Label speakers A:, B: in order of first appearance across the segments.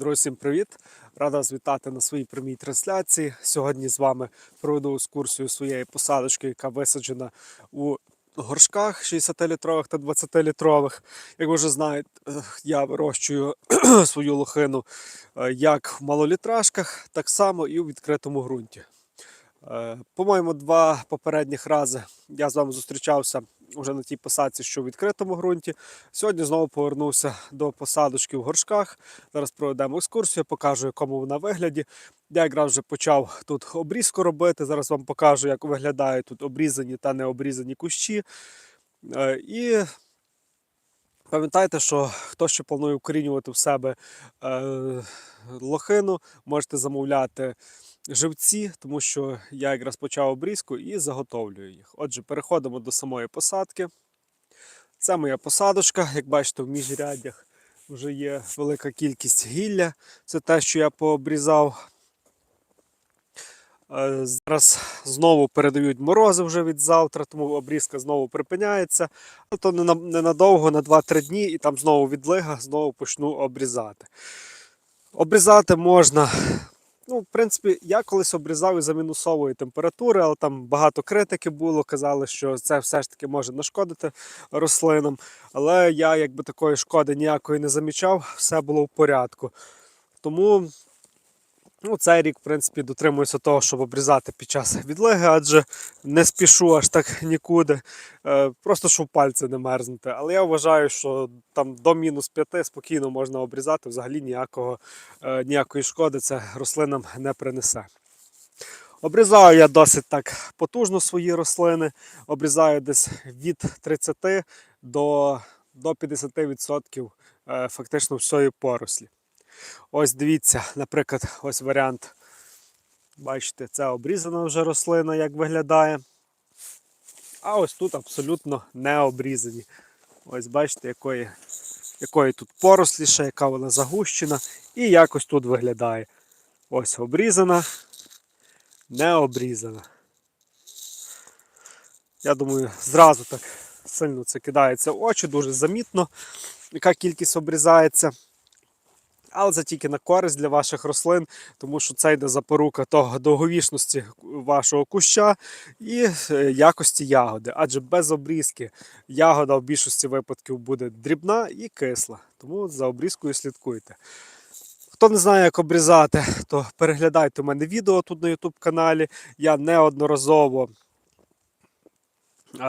A: Друзі, всім привіт! Рада вас вітати на своїй прямій трансляції. Сьогодні з вами проведу екскурсію своєї посадочки, яка висаджена у горшках 60-літрових та 20-літрових. Як ви вже знаєте, я вирощую свою лохину е, як в малолітражках, так само і у відкритому ґрунті. Е, По-моєму, два попередніх рази я з вами зустрічався вже на тій посадці, що в відкритому ґрунті. Сьогодні знову повернувся до посадочки в горшках. Зараз проведемо екскурсію, покажу, якому вона вигляді. Я якраз вже почав тут обрізку робити. Зараз вам покажу, як виглядають тут обрізані та необрізані кущі. Е, І пам'ятайте, що хто ще планує укорінювати в себе е, лохину, можете замовляти живці, тому що я якраз почав обрізку і заготовлюю їх. Отже, переходимо до самої посадки. Це моя посадочка. Як бачите, в міжряддях вже є велика кількість гілля. Це те, що я пообрізав. Е, Зараз знову передають морози вже від завтра, тому обрізка знову припиняється. То ненадовго, на 2-3 дні, і там знову відлига, знову почну обрізати. Обрізати можна. Ну, в принципі, я колись обрізав із за мінусової температури, але там багато критики було. Казали, що це все ж таки може нашкодити рослинам. Але я якби такої шкоди ніякої не замічав, все було в порядку. Тому ну, цей рік, в принципі, дотримуюся того, щоб обрізати під час відлиги, адже не спішу аж так нікуди. Е, Просто щоб пальці не мерзнути. Але я вважаю, що там до мінус 5 спокійно можна обрізати, взагалі ніякого, е, ніякої шкоди це рослинам не принесе. Обрізаю я досить так потужно свої рослини. Обрізаю десь від 30 до, до 50% е, фактично всієї порослі. Ось дивіться, наприклад, ось варіант. Бачите, це обрізана вже рослина, як виглядає. А ось тут абсолютно не обрізані. Ось бачите, якої, якої тут поросліша, яка вона загущена. І якось тут виглядає. Ось обрізана, не обрізана. Я думаю, зразу так сильно це кидається в очі, дуже замітно, яка кількість обрізається. Але це тільки на користь для ваших рослин, тому що це йде запорука того довговічності вашого куща і е, якості ягоди. Адже без обрізки ягода в більшості випадків буде дрібна і кисла. Тому за обрізкою слідкуйте. Хто не знає, як обрізати, то переглядайте у мене відео тут на YouTube каналі. Я неодноразово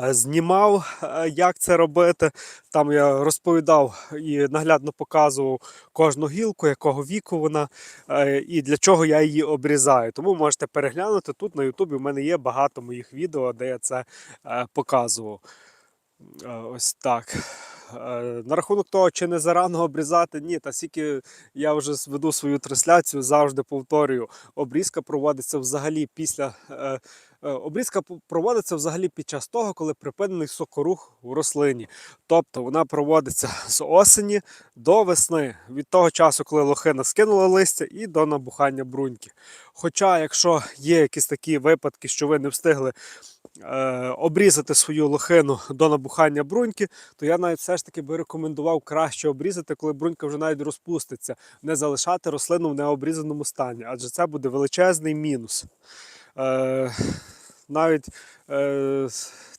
A: знімав, е, як це робити. Там я розповідав і наглядно показував кожну гілку, якого віку вона е, і для чого я її обрізаю. Тому можете переглянути тут на Ютубі. У мене є багато моїх відео, де я це е, показував. Е, Ось так. Е, На рахунок того, чи не зарано обрізати, ні, та скільки я вже веду свою трансляцію, завжди повторюю, обрізка проводиться взагалі після. Е, Обрізка проводиться взагалі під час того, коли припинений сокорух в рослині. Тобто вона проводиться з осені до весни, від того часу, коли лохина скинула листя, і до набухання бруньки. Хоча, якщо є якісь такі випадки, що ви не встигли е, обрізати свою лохину до набухання бруньки, то я навіть все ж таки би рекомендував краще обрізати, коли брунька вже навіть розпуститься, не залишати рослину в необрізаному стані, адже це буде величезний мінус. Е, навіть е,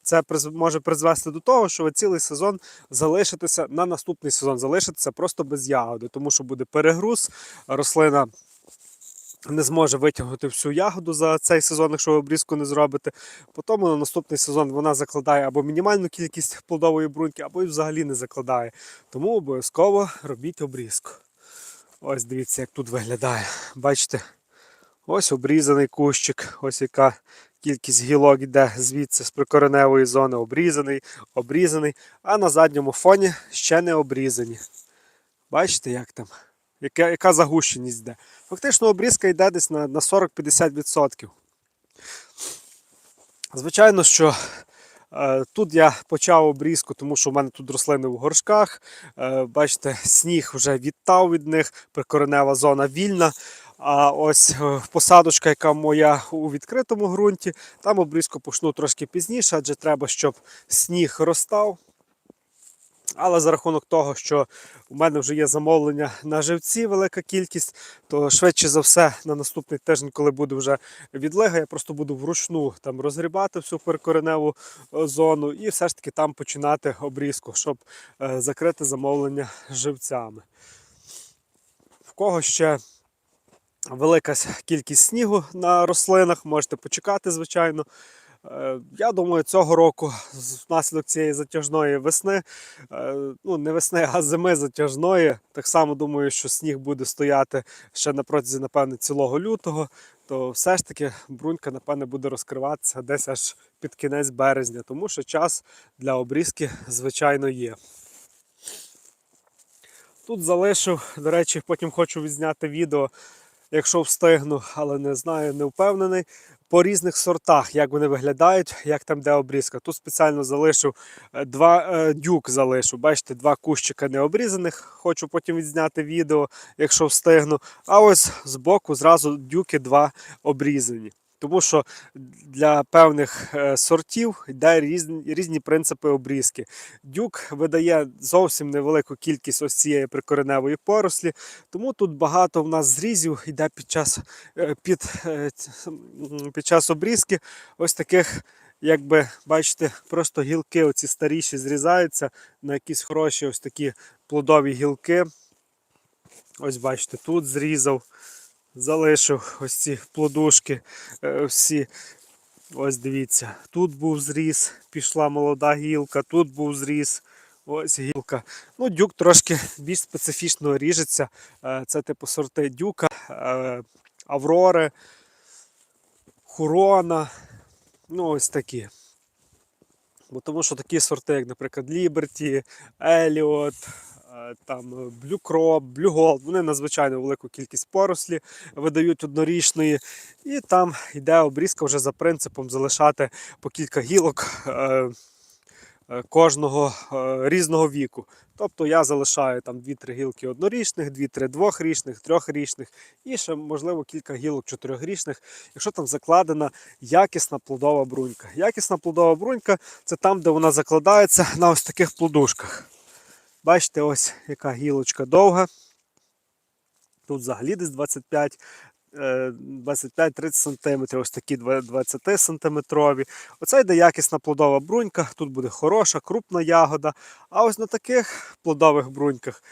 A: це може призвести до того, що ви цілий сезон залишитеся на наступний сезон, залишитеся просто без ягоди, тому що буде перегруз, рослина не зможе витягнути всю ягоду за цей сезон, якщо ви обрізку не зробите. Потім на наступний сезон вона закладає або мінімальну кількість плодової бруньки, або і взагалі не закладає. Тому обов'язково робіть обрізку. Ось дивіться, як тут виглядає. Бачите? Ось обрізаний кущик, ось яка кількість гілок йде звідси з прикореневої зони обрізаний, обрізаний, а на задньому фоні ще не обрізані. Бачите, як там? Яка, яка загущеність йде. Фактично обрізка йде десь на, на 40-50%. Звичайно, що е, тут я почав обрізку, тому що в мене тут рослини в горшках. Е, бачите, сніг вже відтав від них, прикоренева зона вільна. А ось е, посадочка, яка моя у відкритому ґрунті, там обрізку почну трошки пізніше, адже треба, щоб сніг розстав. Але за рахунок того, що у мене вже є замовлення на живці, велика кількість, то швидше за все на наступний тиждень, коли буде вже відлига, я просто буду вручну там розгрібати всю перекореневу е, зону і все ж таки там починати обрізку, щоб е, закрити замовлення живцями. В кого ще велика кількість снігу на рослинах, можете почекати, звичайно. Е, Я думаю, цього року внаслідок цієї затяжної весни, е, ну не весни, а зими затяжної. Так само думаю, що сніг буде стояти ще на протязі, напевне, цілого лютого. То все ж таки брунька, напевне, буде розкриватися десь аж під кінець березня, тому що час для обрізки, звичайно, є. Тут залишив, до речі, потім хочу відзняти відео, якщо встигну, але не знаю, не впевнений. По різних сортах, як вони виглядають, як там де обрізка. Тут спеціально залишу е, два е, дюк залишу. Бачите, два кущика необрізаних. Хочу потім відзняти відео, якщо встигну. А ось збоку зразу дюки два обрізані. Тому що для певних е, сортів йде різні, різні принципи обрізки. Дюк видає зовсім невелику кількість ось цієї прикореневої порослі, тому тут багато в нас зрізів йде під час, е, під, е, під час обрізки. Ось таких, якби бачите, просто гілки оці старіші зрізаються на якісь хороші ось такі плодові гілки. Ось бачите, тут зрізав, залишив ось ці плодушки е, всі. Ось дивіться, тут був зріз, пішла молода гілка, тут був зріз. Ось гілка. Ну, дюк трошки більш специфічно ріжеться. Е, Це типу сорти дюка, е, аврори, хурона. Ну, ось такі. Бо тому що такі сорти, як, наприклад, Liberty, Еліот, там Blue Crop, вони надзвичайно велику кількість порослі видають однорічної. І там йде обрізка вже за принципом залишати по кілька гілок е, е, кожного е, різного віку. Тобто я залишаю там 2-3 гілки однорічних, 2-3 двохрічних, трьохрічних і ще, можливо, кілька гілок чотирьохрічних, якщо там закладена якісна плодова брунька. Якісна плодова брунька це там, де вона закладається на ось таких плодушках. Бачите, ось яка гілочка довга. Тут взагалі десь 25. е, 25-30 см, ось такі 20 сантиметрові. Оце йде якісна плодова брунька, тут буде хороша, крупна ягода. А ось на таких плодових бруньках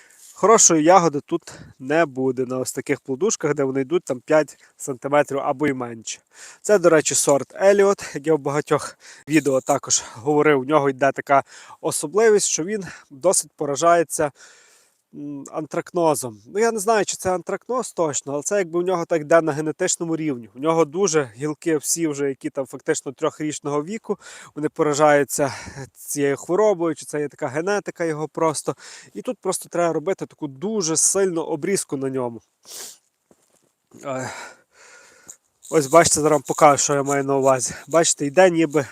A: хорошої ягоди тут не буде. На ось таких плодушках, де вони йдуть там 5 см або й менше. Це, до речі, сорт Еліот, як я в багатьох відео також говорив, у нього йде така особливість, що він досить поражається антракнозом. Ну я не знаю, чи це антракноз точно, але це якби у нього так йде на генетичному рівні. У нього дуже гілки, всі вже, які там фактично трьохрічного віку, вони поражаються цією хворобою, чи це є така генетика його просто. І тут просто треба робити таку дуже сильну обрізку на ньому. Ось бачите, зараз покажу, що я маю на увазі. Бачите, йде ніби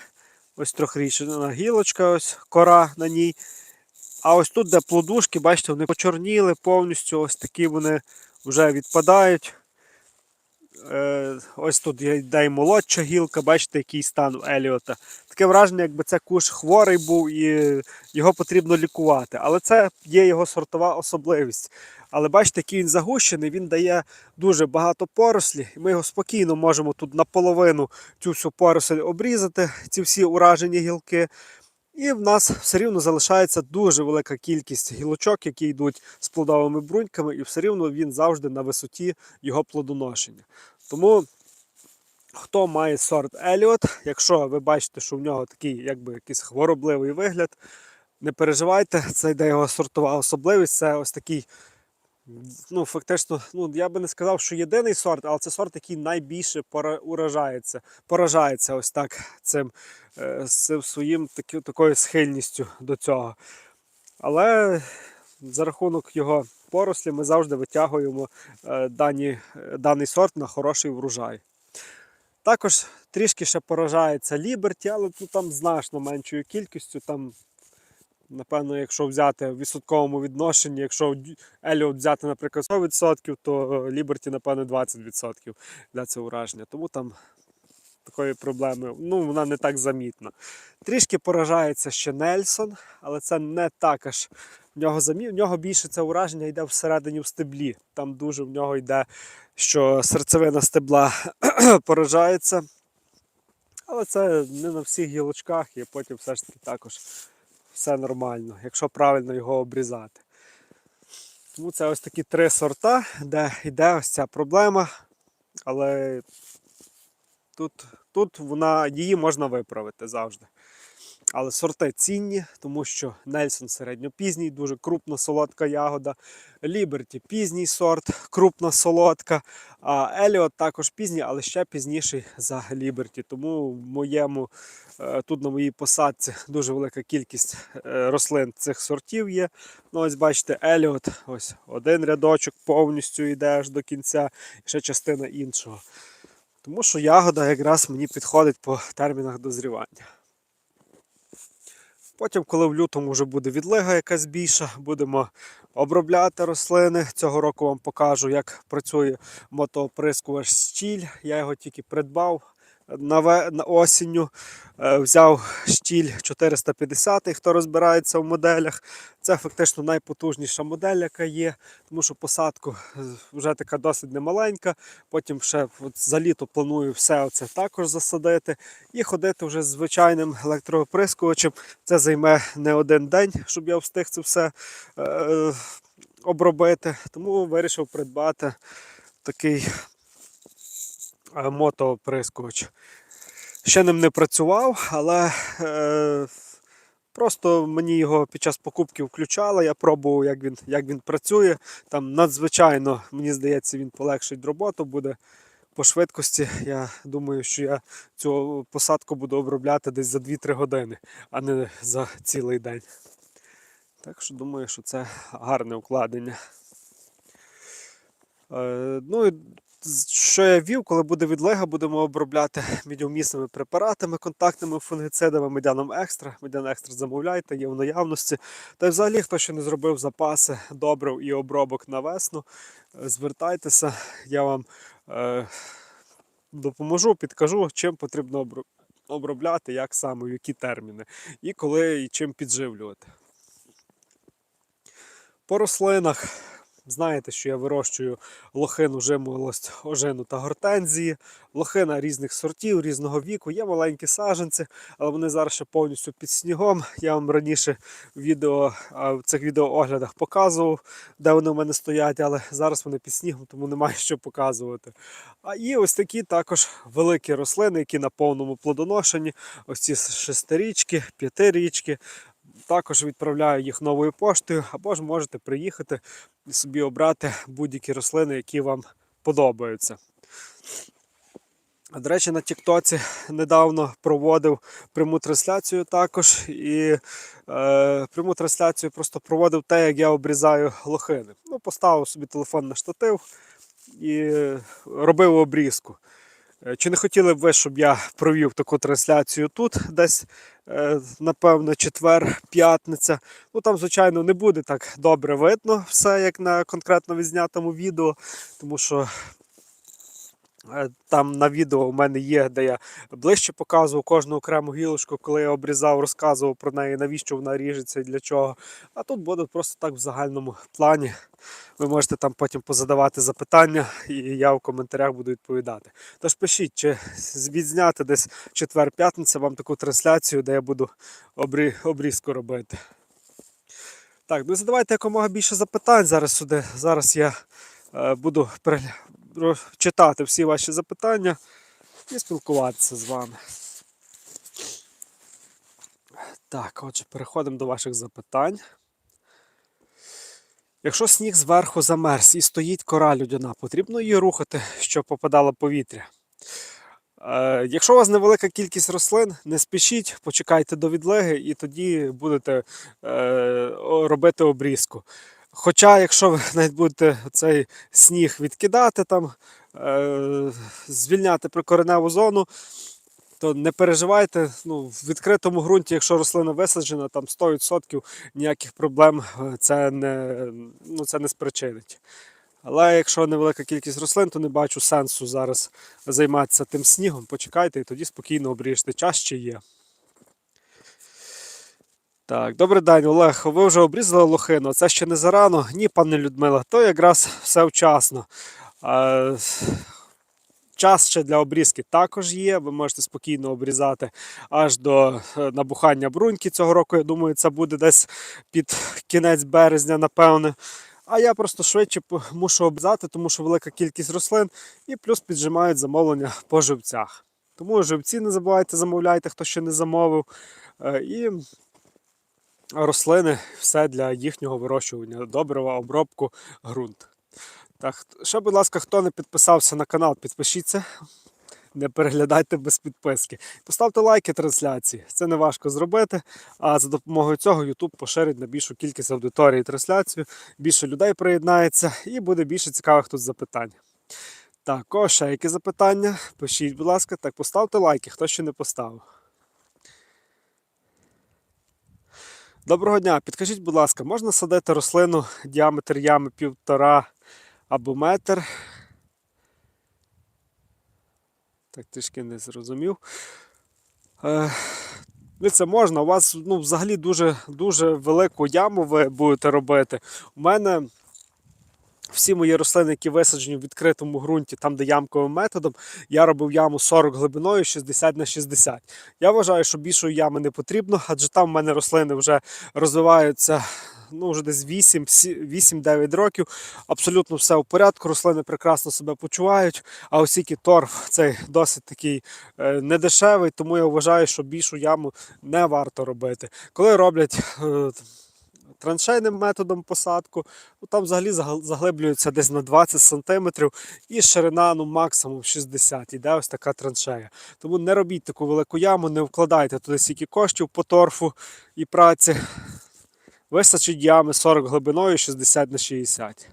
A: ось трьохрічна гілочка, ось кора на ній. А ось тут, де плодушки, бачите, вони почорніли повністю, ось такі вони вже відпадають. Е, ось тут йде і молодша гілка, бачите, який стан у Еліота. Таке враження, якби це куш хворий був і його потрібно лікувати. Але це є його сортова особливість. Але бачите, який він загущений, він дає дуже багато порослі. Ми його спокійно можемо тут наполовину цю всю поросль обрізати, ці всі уражені гілки. І в нас все рівно залишається дуже велика кількість гілочок, які йдуть з плодовими бруньками, і все рівно він завжди на висоті його плодоношення. Тому хто має сорт Еліот, якщо ви бачите, що в нього такий якби якийсь хворобливий вигляд, не переживайте, це йде його сортова особливість. Це ось такий, ну фактично, ну я би не сказав, що єдиний сорт, але це сорт, який найбільше пора- уражається, поражається ось так цим е, цим своїм такі, такою схильністю до цього. Але за рахунок його порослі ми завжди витягуємо е, дані, е, даний сорт на хороший врожай. Також трішки ще поражається Ліберті, але ну, там значно меншою кількістю. Там, напевно, якщо взяти в відсотковому відношенні, якщо Еліот взяти, наприклад, 100%, то Ліберті, напевно, 20% для цього ураження. Тому там такої проблеми. Ну, вона не так замітна. Трішки поражається ще Нельсон, але це не так аж в нього замі... В нього більше це ураження йде всередині в стеблі. Там дуже в нього йде, що серцевина стебла поражається. Але це не на всіх гілочках, і потім все ж таки також все нормально, якщо правильно його обрізати. Тому це ось такі три сорта, де йде ось ця проблема. Але тут, тут вона, її можна виправити завжди. Але сорти цінні, тому що Нельсон середньопізній, дуже крупна солодка ягода. Ліберті пізній сорт, крупна солодка. А Еліот також пізній, але ще пізніший за Ліберті. Тому в моєму, е, тут на моїй посадці дуже велика кількість е, рослин цих сортів є. Ну, ось бачите, Еліот, ось один рядочок повністю йде аж до кінця, ще частина іншого. Тому що ягода якраз мені підходить по термінах дозрівання. Потім, коли в лютому вже буде відлига якась більша, будемо обробляти рослини. Цього року вам покажу, як працює мотооприскувач стіль. Я його тільки придбав на, осінню. Е, Взяв штіль 450, хто розбирається в моделях. Це фактично найпотужніша модель, яка є, тому що посадку е, вже така досить немаленька. Потім ще за літо планую все це також засадити і ходити вже з звичайним електрооприскувачем. Це займе не один день, щоб я встиг це все е, обробити. Тому вирішив придбати такий е, мотооприскувач. Ще ним не працював, але е, просто мені його під час покупки включали. Я пробував, як він, як він працює. Там надзвичайно, мені здається, він полегшить роботу буде по швидкості. Я думаю, що я цю посадку буду обробляти десь за 2-3 години, а не за цілий день. Так що думаю, що це гарне укладення. Е, ну і що я вів, коли буде відлига, будемо обробляти медіумісними препаратами, контактними фунгицидами, медяном екстра. Медян екстра замовляйте, є в наявності. Та й взагалі, хто ще не зробив запаси добрив і обробок на весну, е, звертайтеся, я вам е, допоможу, підкажу, чим потрібно обробляти, як саме, в які терміни, і коли і чим підживлювати. По рослинах. Знаєте, що я вирощую лохину, жимолость, ожину та гортензії. Лохина різних сортів, різного віку. Є маленькі саженці, але вони зараз ще повністю під снігом. Я вам раніше в відео, в цих відеооглядах показував, де вони в мене стоять, але зараз вони під снігом, тому немає що показувати. А і ось такі також великі рослини, які на повному плодоношенні. Ось ці шестирічки, п'ятирічки. Також відправляю їх новою поштою, або ж можете приїхати і собі обрати будь-які рослини, які вам подобаються. До речі, на Тіктоці недавно проводив пряму трансляцію також. І е, пряму трансляцію просто проводив те, як я обрізаю лохини. Ну, поставив собі телефон на штатив і робив обрізку. Е, Чи не хотіли б ви, щоб я провів таку трансляцію тут, десь, е, напевно, четвер, п'ятниця. Ну там, звичайно, не буде так добре видно все, як на конкретно відзнятому відео, тому що там на відео у мене є, де я ближче показував кожну окрему гілочку, коли я обрізав, розказував про неї, навіщо вона ріжеться і для чого. А тут буде просто так в загальному плані. Ви можете там потім позадавати запитання, і я в коментарях буду відповідати. Тож пишіть, чи відзняти десь четвер-п'ятниця вам таку трансляцію, де я буду обрі... обрізку робити. Так, ну задавайте якомога більше запитань зараз сюди. Зараз я е, буду перегля- читати всі ваші запитання і спілкуватися з вами. Так, отже, переходимо до ваших запитань. Якщо сніг зверху замерз і стоїть кора людяна, потрібно її рухати, щоб попадало повітря. Е, якщо у вас невелика кількість рослин, не спішіть, почекайте до відлиги і тоді будете е, робити обрізку. Хоча, якщо ви навіть будете цей сніг відкидати, там, е, звільняти прикореневу зону, то не переживайте, ну, в відкритому ґрунті, якщо рослина висаджена, там 100% ніяких проблем е, це не, ну, це не спричинить. Але якщо невелика кількість рослин, то не бачу сенсу зараз займатися тим снігом. Почекайте і тоді спокійно обріжте. Час ще є. Так, добрий день, Олег. Ви вже обрізали лохину. Це ще не зарано. Ні, пане Людмила, то якраз все вчасно. А, час ще для обрізки також є. Ви можете спокійно обрізати аж до е, набухання бруньки цього року. Я думаю, це буде десь під кінець березня, напевне. А я просто швидше мушу обрізати, тому що велика кількість рослин і плюс піджимають замовлення по живцях. Тому живці не забувайте, замовляйте, хто ще не замовив. Е, І рослини все для їхнього вирощування, добрива, обробку, ґрунт. Так, ще, будь ласка, хто не підписався на канал, підпишіться. Не переглядайте без підписки. Поставте лайки трансляції. Це не важко зробити. А за допомогою цього YouTube поширить на більшу кількість аудиторії трансляцію, більше людей приєднається і буде більше цікавих тут запитань. Так, о, ще які запитання? Пишіть, будь ласка, так, поставте лайки, хто ще не поставив. Доброго дня. Підкажіть, будь ласка, можна садити рослину діаметр ями півтора або метр? Так, трішки не зрозумів. Е, ну, це можна. У вас ну, взагалі дуже, дуже велику яму ви будете робити. У мене всі мої рослини, які висаджені в відкритому ґрунті, там, де ямковим методом, я робив яму 40 глибиною 60 на 60. Я вважаю, що більшої ями не потрібно, адже там в мене рослини вже розвиваються ну, вже десь 8 8-9 років. Абсолютно все в порядку, рослини прекрасно себе почувають. А оскільки торф цей досить такий е, недешевий, тому я вважаю, що більшу яму не варто робити. Коли роблять е, траншейним методом посадку, ну, там взагалі загл- заглиблюється десь на 20 см і ширина ну, максимум 60 іде ось така траншея. Тому не робіть таку велику яму, не вкладайте туди стільки коштів по торфу і праці. Висачіть ями 40 глибиною 60 на 60.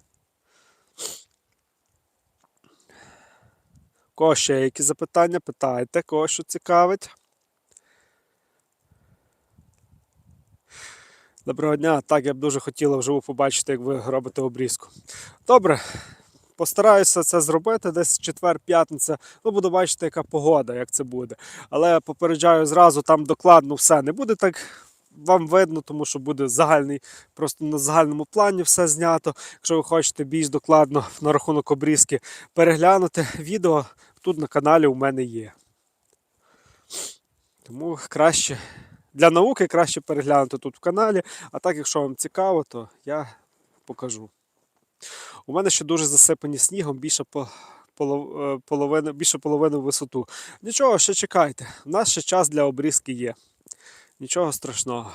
A: Кого ще які запитання? Питайте, кого цікавить. Доброго дня. Так, я б дуже хотіла вживу побачити, як ви робите обрізку. Добре, постараюся це зробити десь четвер-п'ятниця. Ну, буду бачити, яка погода, як це буде. Але попереджаю зразу, там докладно все не буде так. Вам видно, тому що буде загальний, просто на загальному плані все знято. Якщо ви хочете більш докладно на рахунок обрізки переглянути, відео тут на каналі у мене є. Тому краще для науки краще переглянути тут в каналі. А так, якщо вам цікаво, то я покажу. У мене ще дуже засипані снігом, більше по. е, Половини, більше половини в висоту. Нічого, ще чекайте. У нас ще час для обрізки є. Нічого страшного.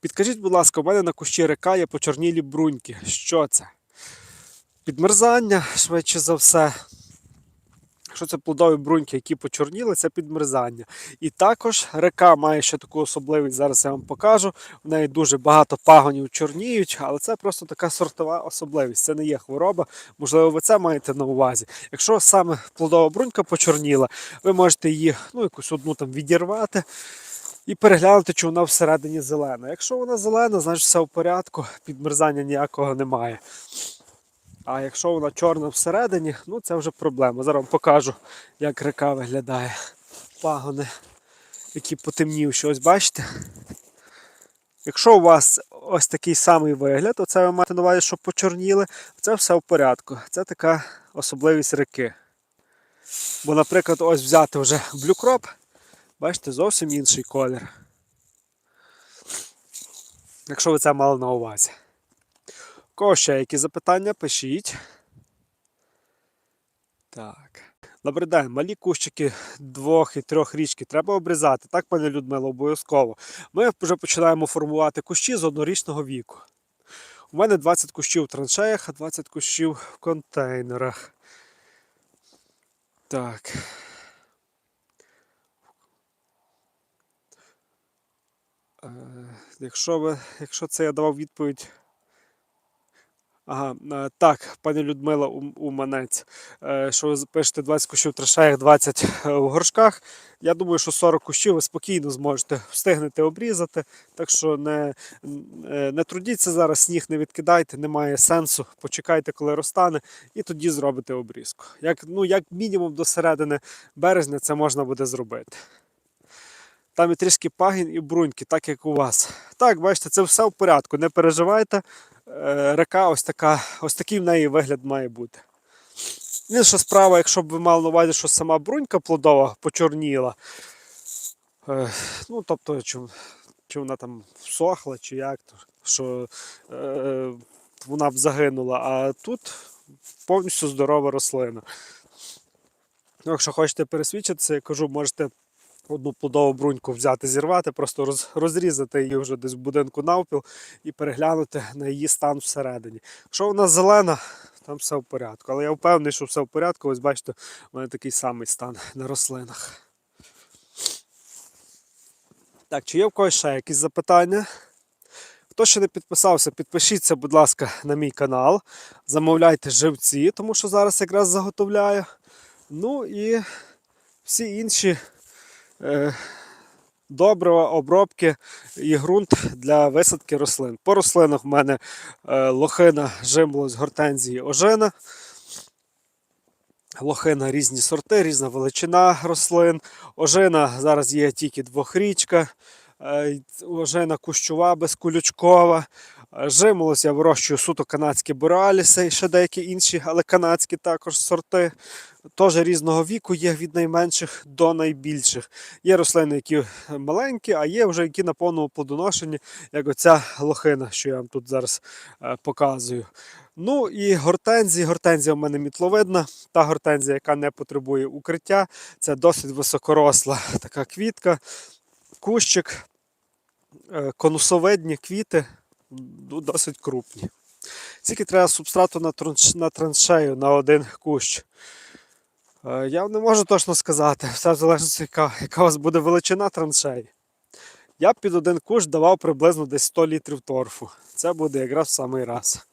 A: Підкажіть, будь ласка, у мене на кущі река є почорнілі бруньки. Що це? Підмерзання, швидше за все. Якщо це плодові бруньки, які почорніли, це підмерзання. І також река має ще таку особливість, зараз я вам покажу. В неї дуже багато пагонів чорніють, але це просто така сортова особливість. Це не є хвороба. Можливо, ви це маєте на увазі. Якщо саме плодова брунька почорніла, ви можете її ну, якусь одну там відірвати. І переглянути, чи вона всередині зелена. Якщо вона зелена, значить все в порядку, підмерзання ніякого немає. А якщо вона чорна всередині, ну це вже проблема. Зараз вам покажу, як река виглядає. Пагони, які потемнівші, ось бачите. Якщо у вас ось такий самий вигляд, то це ви маєте на увазі, що почорніли, це все в порядку. Це така особливість реки. Бо, наприклад, ось взяти вже блюкроп, бачите, зовсім інший колір. Якщо ви це мали на увазі. Кого ще які запитання, пишіть. Так. Добрий день, малі кущики двох і трьох річки треба обрізати, так, пане Людмило, обов'язково. Ми вже починаємо формувати кущі з однорічного віку. У мене 20 кущів в траншеях, а 20 кущів в контейнерах. Так. Е, якщо, ви, якщо це я давав відповідь Ага, так, пані Людмила Уманець, е, що ви пишете 20 кущів в трошеях, 20 в горшках. Я думаю, що 40 кущів ви спокійно зможете встигнете обрізати. Так що не, е, не трудіться зараз, сніг не відкидайте, немає сенсу. Почекайте, коли розтане, і тоді зробите обрізку. Як, ну, як мінімум до середини березня це можна буде зробити. Там і трішки пагін і бруньки, так як у вас. Так, бачите, це все в порядку, не переживайте. Е, Река ось така, ось такий в неї вигляд має бути. Інша справа, якщо б ви мали на увазі, що сама брунька плодова почорніла. Е, ну, тобто, чи, чи вона там всохла, чи як, що е, вона б загинула, а тут повністю здорова рослина. Ну, якщо хочете пересвідчитися, я кажу, можете одну плодову бруньку взяти, зірвати, просто роз, розрізати її вже десь в будинку навпіл і переглянути на її стан всередині. Якщо вона зелена, там все в порядку. Але я впевнений, що все в порядку. Ось бачите, у мене такий самий стан на рослинах. Так, чи є в когось ще якісь запитання? Хто ще не підписався, підпишіться, будь ласка, на мій канал. Замовляйте живці, тому що зараз якраз заготовляю. Ну і всі інші добрива, обробки і ґрунт для висадки рослин. По рослинах в мене е, лохина, жимолость, гортензії, ожина. Лохина різні сорти, різна величина рослин. Ожина зараз є тільки двохрічка, е, ожина кущова, безкулючкова. Жимолость я вирощую суто канадські бореаліси і ще деякі інші, але канадські також сорти. Теж різного віку є від найменших до найбільших. Є рослини, які маленькі, а є вже які на повному плодоношенні, як оця лохина, що я вам тут зараз е, показую. Ну і гортензії. Гортензія в мене мітловидна. Та гортензія, яка не потребує укриття. Це досить високоросла така квітка, кущик, е, конусовидні квіти, досить крупні. Скільки треба субстрату на, транш- на траншею на один кущ. Е, Я не можу точно сказати, все залежить, яка, яка у вас буде величина траншеї. Я під один кущ давав приблизно десь 100 літрів торфу. Це буде якраз в самий раз.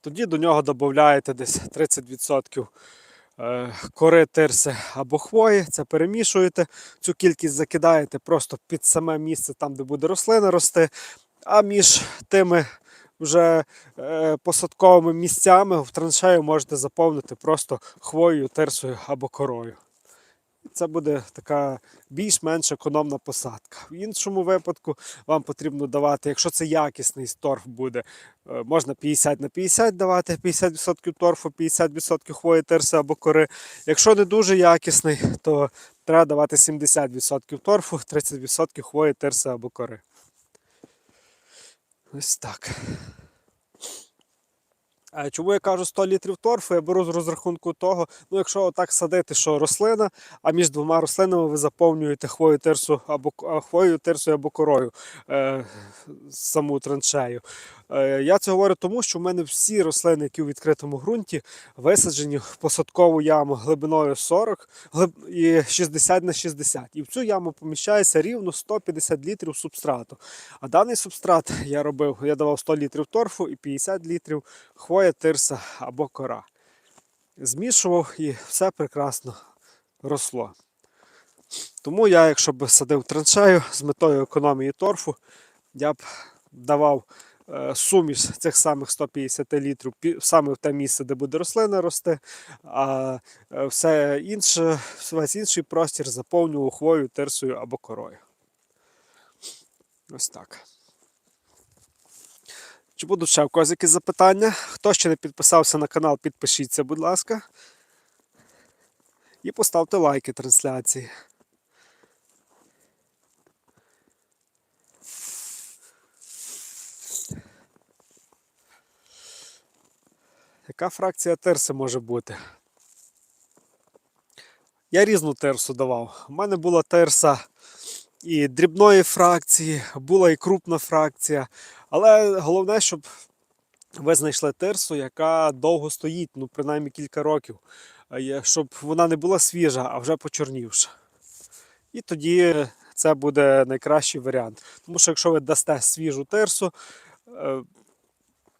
A: Тоді до нього додаєте десь 30% е, кори, тирси або хвої. Це перемішуєте. Цю кількість закидаєте просто під саме місце, там, де буде рослина рости. А між тими вже е, посадковими місцями в траншею можете заповнити просто хвоєю, тирсою або корою. Це буде така більш-менш економна посадка. В іншому випадку вам потрібно давати, якщо це якісний торф буде, е, можна 50 на 50 давати, 50% торфу, 50% хвої, тирси або кори. Якщо не дуже якісний, то треба давати 70% торфу, 30% хвої, тирси або кори. Ось так. Чому я кажу 100 літрів торфу? Я беру з розрахунку того, ну якщо отак садити, що рослина, а між двома рослинами ви заповнюєте хвою тирсу або хвою, тирсу або корою е, саму траншею. Е, я це говорю тому, що в мене всі рослини, які у відкритому ґрунті, висаджені в посадкову яму глибиною 40 глиб, і 60 на 60. І в цю яму поміщається рівно 150 літрів субстрату. А даний субстрат я робив, я давав 100 літрів торфу і 50 літрів хвоя, тирса або кора. Змішував і все прекрасно росло. Тому я, якщо б садив траншею з метою економії торфу, я б давав е, суміш цих самих 150 літрів саме в те місце, де буде рослина рости, а е, все інше, весь інший простір заповнював хвою, тирсою або корою. Ось так. Чи будуть ще в когось якісь запитання? Хто ще не підписався на канал, підпишіться, будь ласка. І поставте лайки трансляції. Яка фракція терси може бути? Я різну терсу давав. У мене була терса і дрібної фракції, була і крупна фракція. Але головне, щоб ви знайшли тирсу, яка довго стоїть, ну принаймні кілька років, щоб вона не була свіжа, а вже почорнівша. І тоді це буде найкращий варіант. Тому що якщо ви дасте свіжу терсу, е,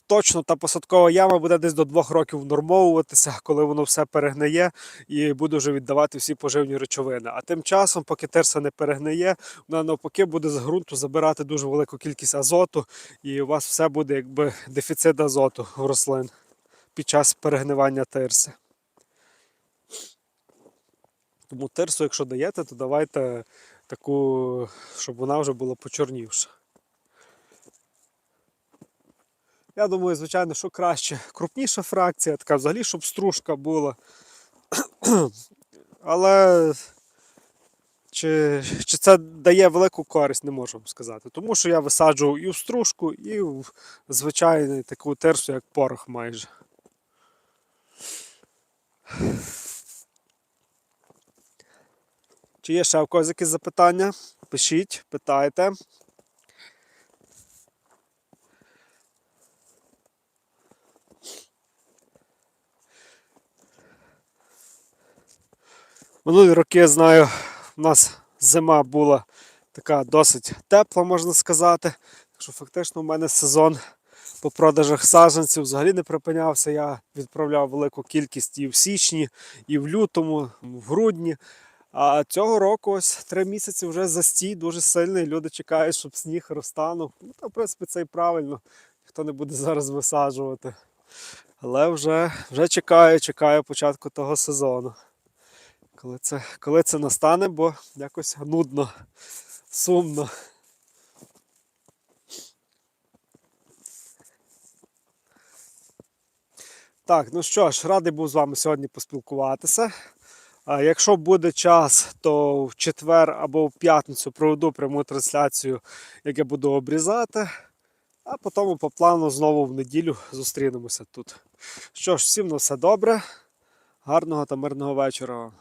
A: точно та посадкова яма буде десь до двох років нормовуватися, коли воно все перегниє і буде вже віддавати всі поживні речовини. А тим часом, поки терса не перегниє, вона навпаки буде з ґрунту забирати дуже велику кількість азоту, і у вас все буде якби дефіцит азоту в рослин під час перегнивання тирси. Тому тирсу, якщо даєте, то давайте таку, щоб вона вже була почорнівша. Я думаю, звичайно, що краще крупніша фракція, така взагалі, щоб стружка була. Але чи, чи це дає велику користь, не можу вам сказати. Тому що я висаджував і в стружку, і в звичайну таку терсу, як порох майже. Чи є ще у когось якісь запитання? Пишіть, питайте. Минулі роки я знаю, у нас зима була така досить тепла, можна сказати. Так що фактично у мене сезон по продажах саджанців взагалі не припинявся. Я відправляв велику кількість і в січні, і в лютому, і в грудні. А цього року ось три місяці вже застій дуже сильний. Люди чекають, щоб сніг розтанув. Ну, та, в принципі, це і правильно. Ніхто не буде зараз висаджувати. Але вже, вже чекаю, чекаю початку того сезону. Коли це, коли це настане, бо якось нудно, сумно. Так, ну що ж, радий був з вами сьогодні поспілкуватися. Якщо буде час, то в четвер або в п'ятницю проведу пряму трансляцію, як я буду обрізати. А потім по плану знову в неділю зустрінемося тут. Що ж, всім на все добре. Гарного та мирного вечора вам.